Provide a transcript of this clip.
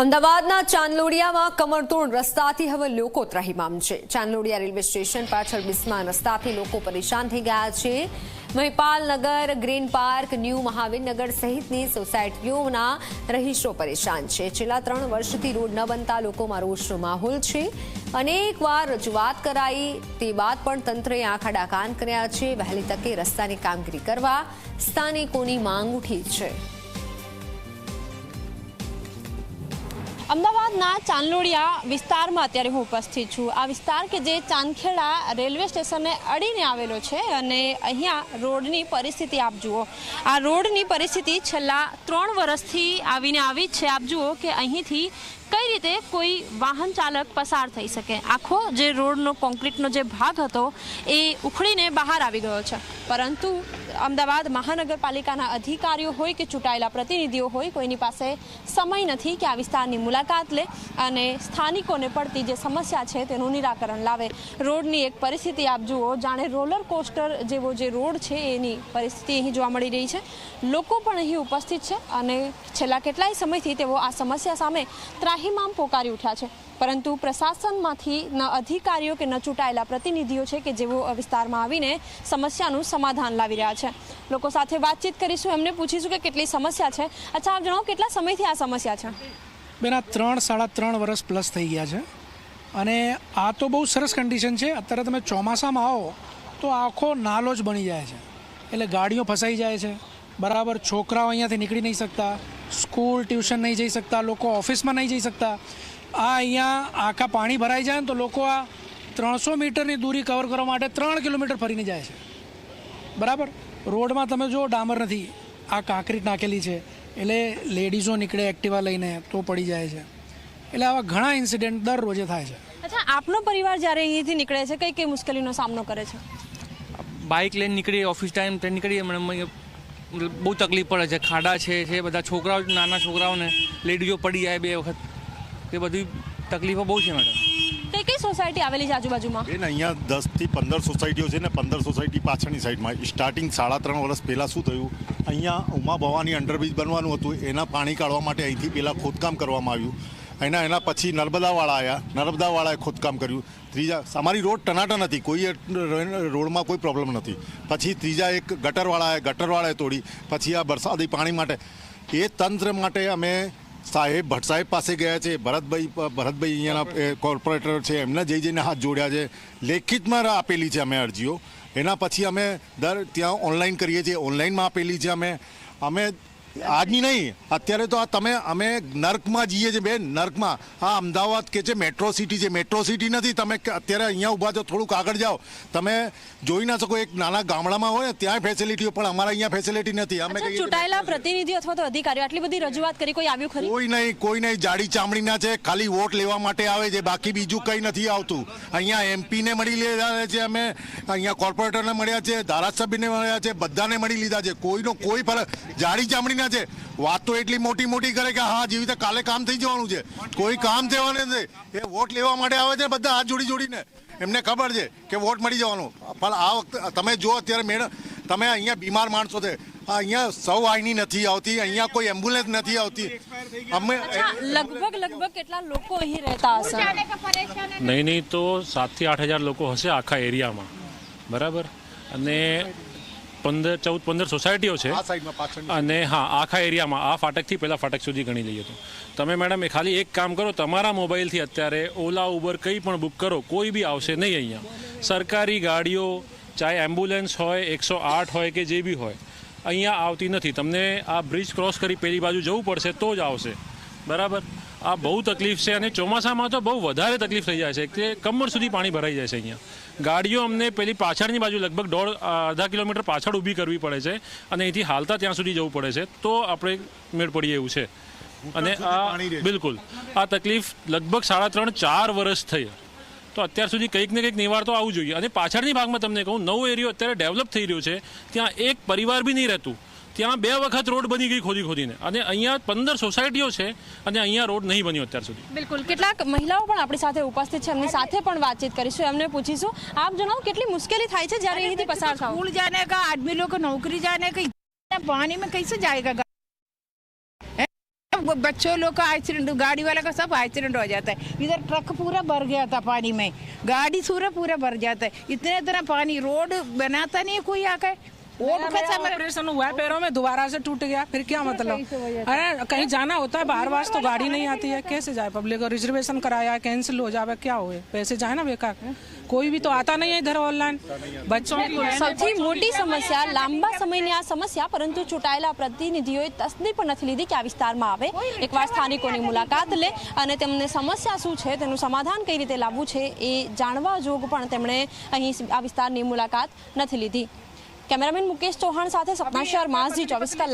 અમદાવાદના ચાંદલોડિયામાં કમરતોડ રસ્તાથી હવે લોકો ત્રાહીમામ છે. ચાંદલોડિયા રેલવે સ્ટેશન પાછળ બિસ્માન રસ્તાથી લોકો પરેશાન થઈ ગયા છે. Mahipalnagar green park, new Mahavirnagar સહિતની સોસાયટીઓના રહીશો પરેશાન છે. છેલ્લા ત્રણ વર્ષથી રોડ ન બનતા લોકોમાં રોષનો માહોલ છે. અનેકવાર રજૂઆત કરાઈ, તે બાદ પણ તંત્રએ આંખાડા કાન કર્યા છે. વહેલી તકે રસ્તાની કામગીરી કરવા સ્થાનિકોની માંગ ઉઠી છે. અમદાવાદના ચાંદલોડિયા વિસ્તારમાં અત્યારે હું ઉપસ્થિત છું. આ વિસ્તાર કે જે ચાંદખેડા રેલવે સ્ટેશનને અડીને આવેલો છે અને અહીંયા રોડની પરિસ્થિતિ આપ જુઓ. આ રોડની પરિસ્થિતિ છેલ્લા ત્રણ વર્ષથી આવીને આવી છે. આપ જુઓ કે અહીંથી કઈ રીતે કોઈ વાહન ચાલક પસાર થઈ શકે? આખો જે રોડનો કોન્ક્રીટનો જે ભાગ હતો, એ ઉખડીને બહાર આવી ગયો છે. પરંતુ અમદાવાદ મહાનગરપાલિકાના અધિકારીઓ હોય કે ચૂંટાયેલા પ્રતિનિધિઓ હોય, કોઈની પાસે સમય નથી કે આ વિસ્તારની મુલાકાત લે અને સ્થાનિકોને પડતી જે સમસ્યા છે તેનું નિરાકરણ લાવે. રોડની એક પરિસ્થિતિ આપ જુઓ, જાણે રોલર કોસ્ટર જેવો જે રોડ છે, એની પરિસ્થિતિ અહીં જોવા મળી રહી છે. લોકો પણ અહીં ઉપસ્થિત છે અને છેલ્લા કેટલાય સમયથી તેઓ આ સમસ્યા સામે ત્રાહિમામ પોકારી ઉઠ્યા છે. પરંતુ પ્રશાસનમાંથી ન અધિકારીઓ કે ન ચૂંટાયેલા પ્રતિનિધિઓ છે કે જેઓ વિસ્તારમાં આવીને સમસ્યાનું સમાધાન લાવી રહ્યા છે. લોકો સાથે વાતચીત કરીશું, એમને પૂછીશું કે કેટલી સમસ્યા છે. અચ્છા, આપ જણાવો કેટલા સમયથી આ સમસ્યા છે? બેન, આ ત્રણ, સાડા ત્રણ વર્ષ પ્લસ થઈ ગયા છે. અને આ તો બહુ સરસ કન્ડિશન છે. અત્યારે તમે ચોમાસામાં આવો, તો આખો નાલો જ બની જાય છે. એટલે ગાડીઓ ફસાઈ જાય છે. બરાબર, છોકરાઓ અહીંયાથી નીકળી નહીં શકતા. સ્કૂલ ટ્યુશન નહીં જઈ શકતા લોકો ઓફિસમાં નહીં જઈ શકતા. આ અહીંયા આખા પાણી ભરાઈ જાય ને તો લોકો આ ત્રણસો મીટરની દૂરી કવર કરવા માટે ત્રણ કિલોમીટર ફરીને જાય છે. બરાબર? રોડમાં તમે જો ડામર નથી. આ કાંકરીટ નાખેલી છે. એટલે લેડીઝો નીકળે એક્ટિવા લઈને તો પડી જાય છે. એટલે આવા ઘણા ઇન્સિડન્ટ દર રોજે થાય છે. અચ્છા આપનો પરિવાર જ્યારે અહીંથી નીકળે છે કઈ કઈ મુશ્કેલીનો સામનો કરે છે? બાઇક લઈને નીકળીએ ઓફિસ ટાઈમ નીકળીએ મને બહુ તકલીફ પડે છે. ખાડા છે છે બધા છોકરાઓ નાના છોકરાઓને લેડીઝો પડી જાય બે વખત. તે બધી તકલીફો બહુ છે મેડમ કઈ કઈ સોસાયટી આવેલી છે આજુબાજુમાં? બેન અહીંયા દસથી પંદર સોસાયટીઓ છે ને પંદર સોસાયટી પાછળની સાઈડમાં સ્ટાર્ટિંગ સાડા ત્રણ વર્ષ પહેલાં શું થયું? અહીંયા ઉમા ભવાની અંડરબ્રિજ બનવાનું હતું. એના પાણી કાઢવા માટે અહીંથી પહેલાં ખોદકામ કરવામાં આવ્યું. એના એના પછી નર્મદાવાળા આવ્યા નર્મદાવાળાએ ખોદકામ કર્યું. ત્રીજા, અમારી રોડ ટનાટન હતી. કોઈ રોડમાં કોઈ પ્રોબ્લેમ નથી. પછી ત્રીજા એક ગટરવાળાએ ગટરવાળાએ તોડી. પછી આ વરસાદી પાણી માટે. એ તંત્ર માટે અમે સાહેબ ભટ્ટ સાહેબ પાસે ગયા છે. ભરતભાઈ ભરતભાઈ અહીંયાના કોર્પોરેટર છે. એમને જઈ જઈને હાથ જોડ્યા છે. લેખિતમાં આપેલી છે અમે અરજીઓ. એના પછી અમે દર ત્યાં ઓનલાઈન કરીએ છીએ. ઓનલાઈનમાં આપેલી છે અમે. અમે આજની નહીં. અત્યારે તો આ તમે અમે નર્કમાં જઈએ છીએ બેન નર્કમાં. આ અમદાવાદ કે છે મેટ્રો સિટી છે. મેટ્રો સિટી નથી. તમે અત્યારે અહીંયા ઊભા છો થોડુંક આગળ જાઓ. તમે જોઈ ના શકો એક નાના ગામડામાં હોય ત્યાં ફેસિલિટીઓ પણ અમારા અહીંયા ફેસિલિટી નથી. અમે ચૂંટાયેલા પ્રતિનિધિ અથવા તો અધિકારીઓ આટલી બધી રજૂઆત કરી કોઈ આવ્યું ખરી? કોઈ નહીં કોઈ નહીં. જાડી ચામડીના છે ખાલી વોટ લેવા માટે આવે છે. બાકી બીજું કંઈ નથી આવતું. અહીંયા એમપીને મળી લીધા છે અમે. અહીંયા કોર્પોરેટરને મળ્યા છે ધારાસભ્યને મળ્યા છે બધાને મળી લીધા છે. કોઈનો કોઈ ફરક. જાડી ચામડીના છે. વાત તો એટલી મોટી મોટી કરે કે હા જેવી રીતે કાલે કામ થઈ જવાનું છે. કોઈ કામ થવાનું નથી. એ વોટ લેવા માટે આવે છે બધા હાથ જોડી જોડીને. એમને ખબર છે કે વોટ મળી જવાનું. પણ આ વખતે તમે જો અત્યારે મેડમ તમે અહીંયા બીમાર માણસો છે. આ અહીંયા સૌ આઈની નથી આવતી અહીંયા કોઈ એમ્બ્યુલન્સ નથી આવતી. અમે લગભગ લગભગ કેટલા લોકો અહીં રહેતા હશે? નહીં નહીં તો સાતથી આઠ હજાર લોકો હશે આખા એરિયામાં. બરાબર? અને પંદર ચૌદ પંદર સોસાયટીઓ છે. અને હા આખા એરિયામાં આ ફાટકથી પહેલાં ફાટક સુધી ગણી લઈએ તો. તમે મેડમ એ ખાલી એક કામ કરો તમારા મોબાઈલથી અત્યારે ઓલા ઉબર કંઈ પણ બુક કરો કોઈ બી આવશે નહીં અહીંયા. સરકારી ગાડીઓ ચાહે એમ્બ્યુલન્સ હોય એકસો આઠ હોય કે જે બી હોય અહીંયા આવતી નથી. તમને આ બ્રિજ ક્રોસ કરી પેલી બાજુ જવું પડશે તો જ આવશે. બરાબર? આ બહુ તકલીફ છે અને ચોમાસામાં તો બહુ વધારે તકલીફ થઈ જાય છે. કે કમર સુધી પાણી ભરાઈ જાય છે અહીંયા. ગાડીઓ અમને પેલી પાછળની બાજુ લગભગ દોઢ અડધા કિલોમીટર પાછળ ઊભી કરવી પડે છે અને અહીંથી હાલતા ત્યાં સુધી જવું પડે છે. તો આપણે મેળ પડીએ એવું છે. અને આ બિલકુલ. આ તકલીફ લગભગ સાડા ત્રણ ચાર વર્ષ થઈ. તો અત્યાર સુધી કંઈક ને કંઈક નિવાર તો આવવું જોઈએ. અને પાછળની ભાગમાં તમને કહું નવો એરિયો અત્યારે ડેવલપ થઈ રહ્યો છે. ત્યાં એક પરિવાર બી નહીં રહેતું. ત્યાં બે વખત રોડ બની ગઈ ખોદી ખોદીને અને અહીંયા પંદર સોસાયટીઓ છે અને અહીંયા રોડ નહીં બન્યો અત્યાર સુધી બિલકુલ કેટલાક મહિલાઓ પણ આપણી સાથે ઉપસ્થિત છે એમની સાથે પણ વાતચીત કરીશું એમને પૂછીશું આપ જણાવો કેટલી मुश्किली થાય છે જ્યારે અહીંથી પસાર થાવ स्कूल जाने का आदमी लोग को नौकरी जाने का इतना पानी में कैसे जाएगा गा- हैं? वो बच्चों लोग का एक्सीडेंट गाड़ी वाला का सब एक्सीडेंट हो जाता है इधर ट्रक पूरा भर गया था पानी में गाड़ी पूरा पूरा भर जाता है इतने तरह पानी रोड बनाता नहीं है कोई आकर रोड कैसा बना- ऑपरेशन हुआ है पैरों में दोबारा से टूट गया फिर क्या मतलब अरे कहीं जाना होता है बाहर बार तो गाड़ी नहीं आती है कैसे जाए पब्लिक और रिजर्वेशन कराया है कैंसिल हो जाए क्या हुए पैसे जाए ना बेकार कोई भी तो आता नहीं है इधर ऑनलाइन बच्चों की સૌથી મોટી સમસ્યા લાંબા સમયની આ સમસ્યા પરંતુ ચૂંટાયેલા પ્રતિનિધિઓએ તસદી પણ નથી લીધી કે આ વિસ્તારમાં આવે એકવાર સ્થાનિકોની મુલાકાત લે અને તેમને સમસ્યા શું છે તેનું સમાધાન કઈ રીતે લાવવું છે એ જાણવા જોગ પણ તેમણે અહીં આ વિસ્તારની મુલાકાત નથી લીધી કેમેરામેન મુકેશ ચૌહાણ સાથે સપના શર્મા ઝી ચોવીસ કલાક.